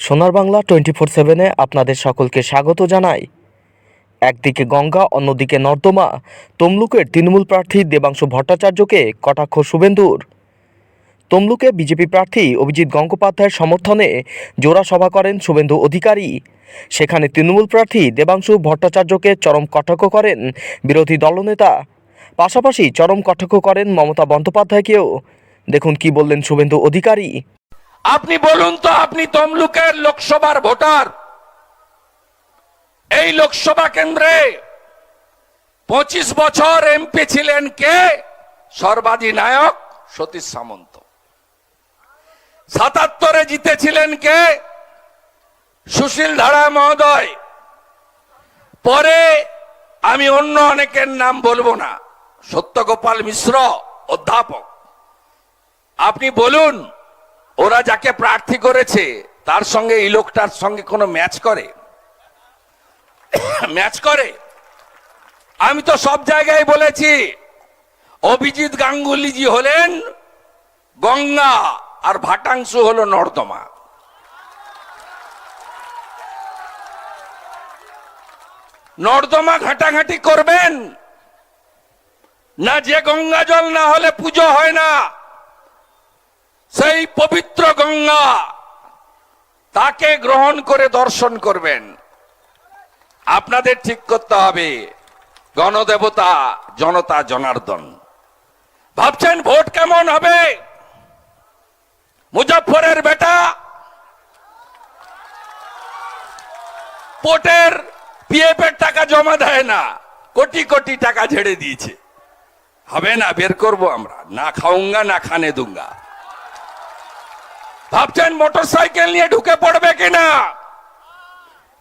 সোনার Bangla twenty four সেভেনে আপনাদের সকলকে স্বাগত জানাই। একদিকে গঙ্গা, অন্যদিকে নর্দমা। তমলুকের তৃণমূল প্রার্থী দেবাংশু ভট্টাচার্যকে কটাক্ষ শুভেন্দুর। তমলুকে বিজেপি প্রার্থী অভিজিৎ গঙ্গোপাধ্যায়ের সমর্থনে জোড়া সভা করেন শুভেন্দু অধিকারী। সেখানে তৃণমূল প্রার্থী দেবাংশু ভট্টাচার্যকে চরম কটাক্ষ করেন বিরোধী দলনেতা। পাশাপাশি চরম কটাক্ষ করেন মমতা বন্দ্যোপাধ্যায়কেও। দেখুন কি বললেন শুভেন্দু অধিকারী। আপনি বলুন তো, আপনি তমলুকের লোকসভার ভোটার। এই লোকসভা কেন্দ্রে পঁচিশ বছর এমপি ছিলেন কে? সর্বাধিনায়ক সতীশ সামন্ত। সাতাত্তরে জিতেছিলেন কে? সুশীল ধারা মহোদয়। পরে আমি অন্য অনেকের নাম বলব না, সত্যগোপাল মিশ্র, অধ্যাপক। আপনি বলুন ওরা যাকে প্রার্থী করেছে, তার সঙ্গে এই লোকটার সঙ্গে কোনো ম্যাচ করে? ম্যাচ করে? আমি তো সব জায়গায় বলেছি, অভিজিৎ গাঙ্গুলিজি হলেন গঙ্গা আর ভাটাংশু হলো নর্দমা। নর্দমা ঘাটাঘাটি করবেন? না যে গঙ্গা জল না হলে পুজো হয় না। সেই পবিত্র গঙ্গা তাকে গ্রহণ করে দর্শন করবেন। আপনাদের ঠিক করতে হবে, গণদেবতা জনতা জনার্দন। ভাবছেন ভোট কেমন হবে? মুজফরের বেটা, পোটের পিএফের টাকা জমা দেয় না, কোটি কোটি টাকা ঝেড়ে দিয়েছে। হবে না, বের করব আমরা। না খাউঙ্গা না খানে দুঙ্গা। ভাবছেন মোটর সাইকেল নিয়ে ঢুকে পড়বে কিনা?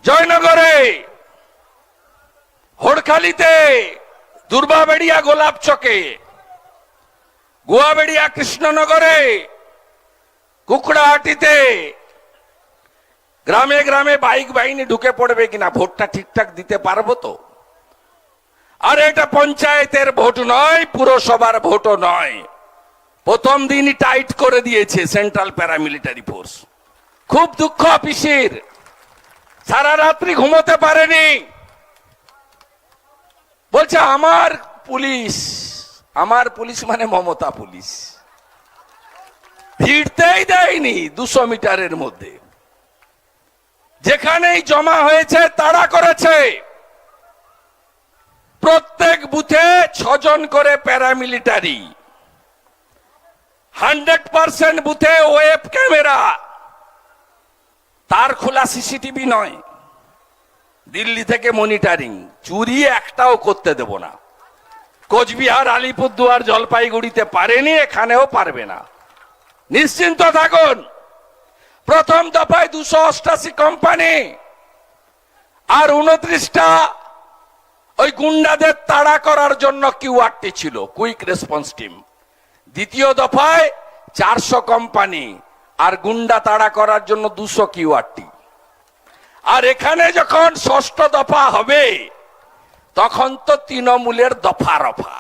জয়নগরে, হোড়খালিতে, দুর্বাবেড়িয়া গোলাপ চকে, গুয়াবেড়িয়া কৃষ্ণনগরে, কুকড়াহাটিতে, গ্রামে গ্রামে বাইক বাহিনী ঢুকে পড়বে কিনা? ভোটটা ঠিকঠাক দিতে পারব তো? আর এটা পঞ্চায়েতের ভোট নয়, পুরসভার ভোটও নয়। প্রথম দিনই টাইট করে দিয়েছে সেন্ট্রাল প্যারামিলিটারি ফোর্স। খুব দুঃখ পিসির সারা রাত্রি ঘুমোতে পারেনি। বলছে, আমার পুলিশ আমার পুলিশ মানে মমতা পুলিশ। ভিড়তেই দেয়নি দুশো মিটারের মধ্যে। যেখানেই জমা হয়েছে, তারা করেছে। প্রত্যেক বুথে ছজন করে প্যারামিলিটারি। হান্ড্রেড পার্সেন্ট বুথে ওয়েব ক্যামেরা। তার খোলা সিসিটিভি নয়। দিল্লি থেকে মনিটারিং। চুরি একটাও করতে দেব না। কোচবিহার, আলিপুরদুয়ার, জলপাইগুড়িতে পারেনি, এখানেও পারবে না। নিশ্চিন্ত থাকুন। প্রথম দফায় দুশো অষ্টাশি কোম্পানি। আর উনত্রিশটা ওই গুন্ডাদের তাড়া করার জন্য কিউআরটি ছিল, কুইক রেসপন্স টিম। দ্বিতীয় দফায় চারশো কোম্পানি আর গুন্ডা তাড়া করার জন্য দুশো কিউআরটি আর এখানে যখন ষষ্ঠ দফা হবে, তখন তো তৃণমূলের দফা রফা